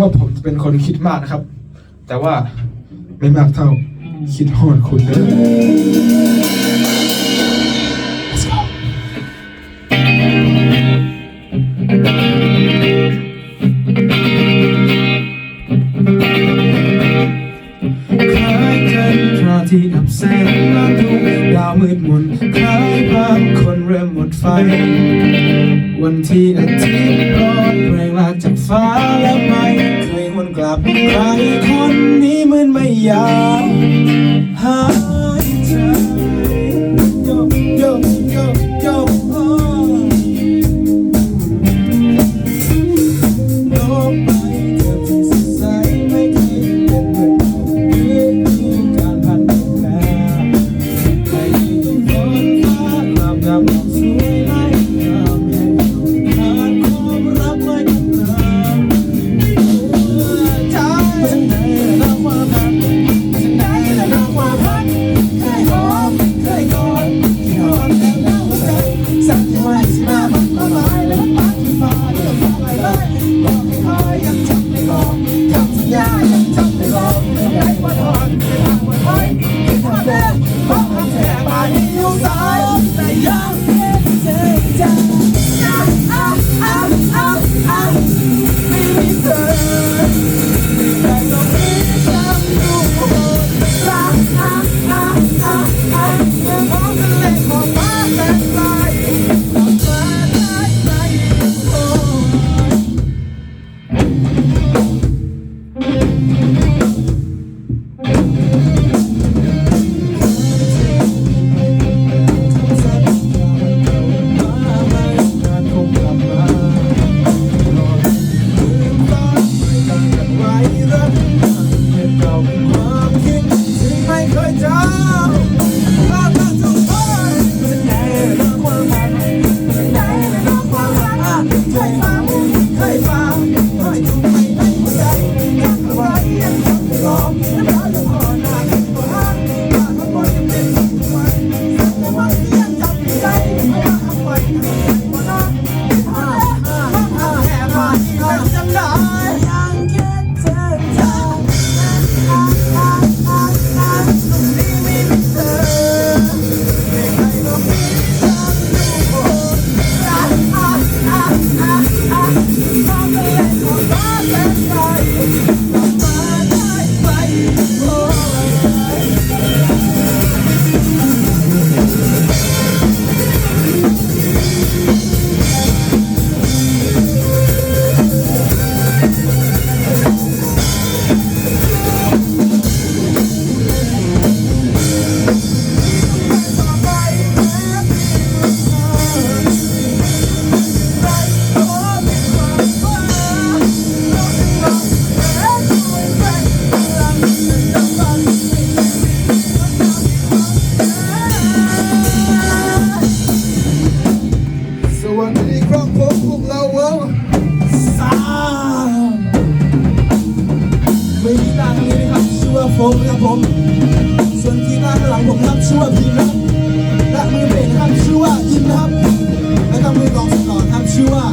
ว่าผมเป็นคนคิดมากนะครับ แต่ว่าไม่มากเท่าคิดฮอดคุณเลยที่อับแสงมานดูดาวมืดมนคล้ายบางคนเริ่มหมดไฟ วันที่อาทิตย์ร้อนแรงลาจากฟ้าและไม่ นกลับใครคนนี้มันไม่อยากหา วันนี้ครอบครัวพวกเราเว้สามไม่มีตาทางนี้นะครับชื่อว่าโฟกครับผม ส่วนที่หน้าข้างหลังผมครับชื่อว่าพีครับและมือเบสครับชื่อว่าอินครับและก็มือกลองสุดหล่อนครับชื่อว่า